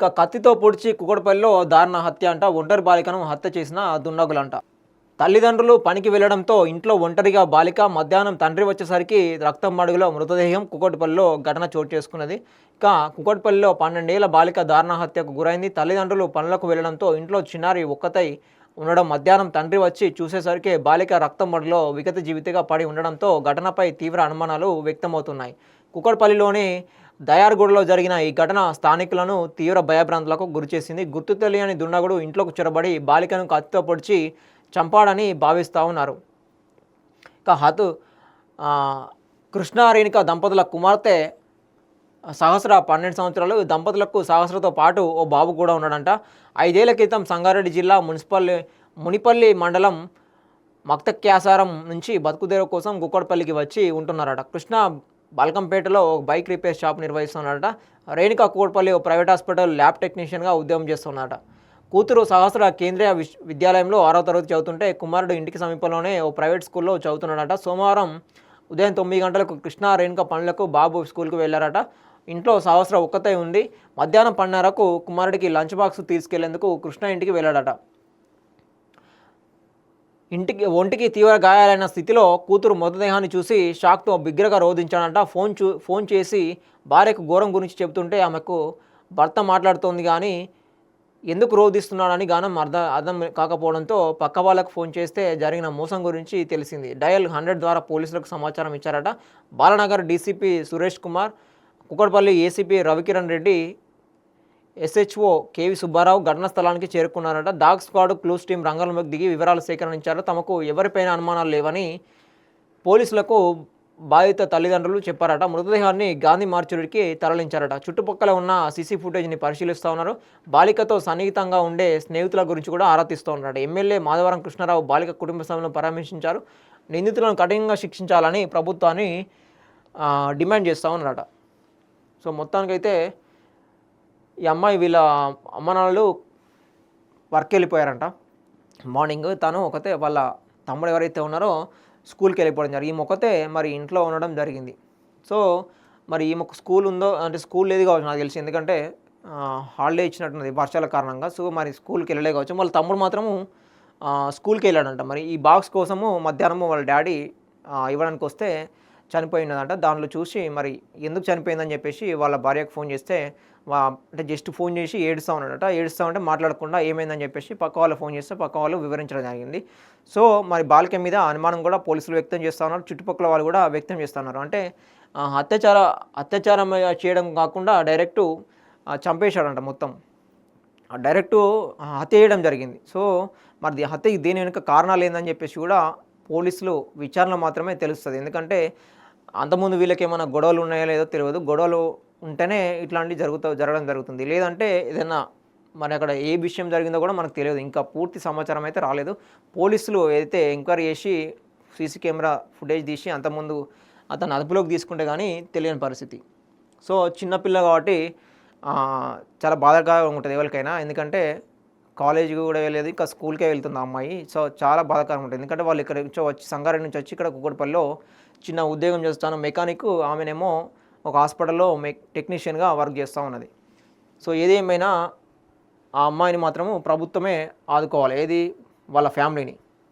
ఇక కత్తితో పొడిచి కుకడపల్లిలో దారుణ హత్య అంట. ఒంటరి బాలికను హత్య చేసిన దుండగులంట. తల్లిదండ్రులు పనికి వెళ్ళడంతో ఇంట్లో ఒంటరిగా బాలిక మధ్యాహ్నం తండ్రి వచ్చేసరికి రక్తం మడుగులో మృతదేహం కుకట్పల్లిలో ఘటన చోటు చేసుకున్నది. ఇక కుకట్పల్లిలో పన్నెండేళ్ళ బాలిక దారుణ హత్యకు గురైంది. తల్లిదండ్రులు పనులకు వెళ్ళడంతో ఇంట్లో చిన్నారి ఒక్కతై ఉండడం మధ్యాహ్నం తండ్రి వచ్చి చూసేసరికి బాలిక రక్తం మడుగులో విగత జీవితగా పడి ఉండడంతో ఘటనపై తీవ్ర అనుమానాలు వ్యక్తమవుతున్నాయి. కుకట్పల్లిలోని దయార్గూడలో జరిగిన ఈ ఘటన స్థానికులను తీవ్ర భయభ్రాంతులకు గురిచేసింది గుర్తు తెలియని దుండగుడు ఇంట్లోకి చొరబడి బాలికను కత్తితో పొడిచి చంపాడని భావిస్తూ ఉన్నారు. ఇక హతు కృష్ణారేణిక దంపతుల కుమార్తె సహస్ర పన్నెండు సంవత్సరాలు. దంపతులకు సహస్రతో పాటు ఓ బాబు కూడా ఉన్నాడంట. ఐదేళ్ళ క్రితం సంగారెడ్డి జిల్లా మున్సిపల్ మునిపల్లి మండలం మక్తక్యాసారం నుంచి బతుకుదేరు కోసం గుక్కడపల్లికి వచ్చి ఉంటున్నారట. కృష్ణ బాల్కంపేటలో ఒక బైక్ రిపేర్ షాప్ నిర్వహిస్తున్నాడట రేణుకా కూడపల్లి ఓ ప్రైవేట్ హాస్పిటల్ ల్యాబ్ టెక్నీషియన్గా ఉద్యోగం చేస్తున్నాడట కూతురు సహస్ర కేంద్రీయ విశ్- విద్యాలయంలో ఆరో తరగతి చదువుతుంటే కుమారుడు ఇంటికి సమీపంలోనే ఓ ప్రైవేట్ స్కూల్లో చదువుతున్నాడట. సోమవారం ఉదయం తొమ్మిది గంటలకు కృష్ణ రేణుక పనులకు బాబు స్కూల్కి వెళ్ళారట. ఇంట్లో సహస్ర ఒక్కతే ఉంది. మధ్యాహ్నం పన్నెరకు కుమారుడికి లంచ్ బాక్స్ తీసుకెళ్ళేందుకు కృష్ణ ఇంటికి వెళ్ళాడట. ఇంటికి ఒంటికి తీవ్ర గాయాలైన స్థితిలో కూతురు మృతదేహాన్ని చూసి షాక్తో బిగ్గరగా రోధించాడంట. ఫోన్ చూ ఫోన్ చేసి భార్యకు ఘోరం గురించి చెబుతుంటే ఆమెకు భర్త మాట్లాడుతోంది కానీ ఎందుకు రోధిస్తున్నాడని గానం అర్థం అర్థం కాకపోవడంతో పక్క వాళ్ళకు ఫోన్ చేస్తే జరిగిన మోసం గురించి తెలిసింది. డయల్ హండ్రెడ్ ద్వారా పోలీసులకు సమాచారం ఇచ్చారట. Balanagar DCP Suresh Kumar Kukkadapalli ACP Ravikiran Reddy SHO KV Subbarao ఘటనా స్థలానికి చేరుకున్నారట. డాగ్ స్క్వాడ్ క్లూస్ టీం రంగంలోకి దిగి వివరాలు సేకరించారు. తమకు ఎవరిపైన అనుమానాలు లేవని పోలీసులకు బాధిత తల్లిదండ్రులు చెప్పారట. మృతదేహాన్ని గాంధీ మార్చుడికి తరలించారట. చుట్టుపక్కల ఉన్న సీసీ ఫుటేజ్ని పరిశీలిస్తూ ఉన్నారు. బాలికతో సన్నిహితంగా ఉండే స్నేహితుల గురించి కూడా ఆరా తీస్తూ ఉన్నాడు ఎమ్మెల్యే మాధవరం కృష్ణారావు బాలిక కుటుంబ సభ్యులను పరామర్శించారు. నిందితులను కఠినంగా శిక్షించాలని ప్రభుత్వాన్ని డిమాండ్ చేస్తూ ఉన్నారట. సో మొత్తానికైతే ఈ అమ్మాయి వీళ్ళ అమ్మ నాన్నలు వర్క్ వెళ్ళిపోయారంట. మార్నింగ్ తను ఒకతే వాళ్ళ తమ్ముడు ఎవరైతే ఉన్నారో స్కూల్కి వెళ్ళిపోవడం జరిగింది. ఈమె ఒకతే మరి ఇంట్లో ఉండడం జరిగింది. సో మరి ఈమెకు స్కూల్ ఉందో అంటే స్కూల్ లేదు కావచ్చు నాకు తెలిసి. ఎందుకంటే హాలిడే ఇచ్చినట్టున్నది వర్షాల కారణంగా. సో మరి స్కూల్కి వెళ్ళలే కావచ్చు. వాళ్ళ తమ్ముడు మాత్రము స్కూల్కి వెళ్ళాడంట. మరి ఈ బాక్స్ కోసము మధ్యాహ్నము వాళ్ళ డాడీ ఇవ్వడానికి వస్తే చనిపోయినదంట. దానిలో చూసి మరి ఎందుకు చనిపోయిందని చెప్పేసి వాళ్ళ భార్యకు ఫోన్ చేస్తే అంటే జస్ట్ ఫోన్ చేసి ఏడుస్తూ ఉన్నాడట ఏడుస్తూ ఉంటే మాట్లాడకుండా ఏమైందని చెప్పేసి పక్క వాళ్ళు ఫోన్ చేస్తే పక్క వాళ్ళు వివరించడం జరిగింది. సో మరి బాలిక మీద అనుమానం కూడా పోలీసులు వ్యక్తం చేస్తూ ఉన్నారు. చుట్టుపక్కల వాళ్ళు కూడా వ్యక్తం చేస్తున్నారు అంటే ఆ, అత్యాచార అత్యాచారం చేయడం కాకుండా డైరెక్టు చంపేశాడంట మొత్తం. డైరెక్టు హత్య చేయడం జరిగింది. సో మరి హత్యకి దేని వెనుక కారణాలు ఏందని చెప్పేసి కూడా పోలీసులు విచారణ మాత్రమే తెలుస్తుంది. ఎందుకంటే అంతకుముందు వీళ్ళకి ఏమైనా గొడవలు ఉన్నాయో లేదో తెలియదు. గొడవలు ఉంటేనే ఇట్లాంటివి జరుగుతూ జరగడం జరుగుతుంది. లేదంటే ఏదైనా మరి అక్కడ ఏ విషయం జరిగిందో కూడా మనకు తెలియదు. ఇంకా పూర్తి సమాచారం అయితే రాలేదు. పోలీసులు ఏదైతే ఎంక్వైరీ చేసి సీసీ కెమెరా ఫుటేజ్ తీసి అంతకుముందు అతను అదుపులోకి తీసుకుంటే కానీ తెలియని పరిస్థితి. సో చిన్నపిల్ల కాబట్టి చాలా బాధగా ఉంటుంది ఎవరికైనా. ఎందుకంటే కాలేజీకి కూడా వెళ్ళేది ఇంకా స్కూల్కే వెళ్తుంది అమ్మాయి. సో చాలా బాధాకరంగా ఉంటుంది ఎందుకంటే వాళ్ళు ఇక్కడ నుంచి వచ్చి సంగారెడ్డి నుంచి వచ్చి ఇక్కడ కుక్కడపల్లిలో చిన్న ఉద్యోగం చేస్తాను. మెకానిక్ ఆమెనేమో ఒక హాస్పిటల్లో మె టెక్నీషియన్గా వర్క్ చేస్తూ ఉన్నది. సో ఏదేమైనా ఆ అమ్మాయిని మాత్రము ప్రభుత్వమే ఆదుకోవాలి. ఏది? వాళ్ళ ఫ్యామిలీని.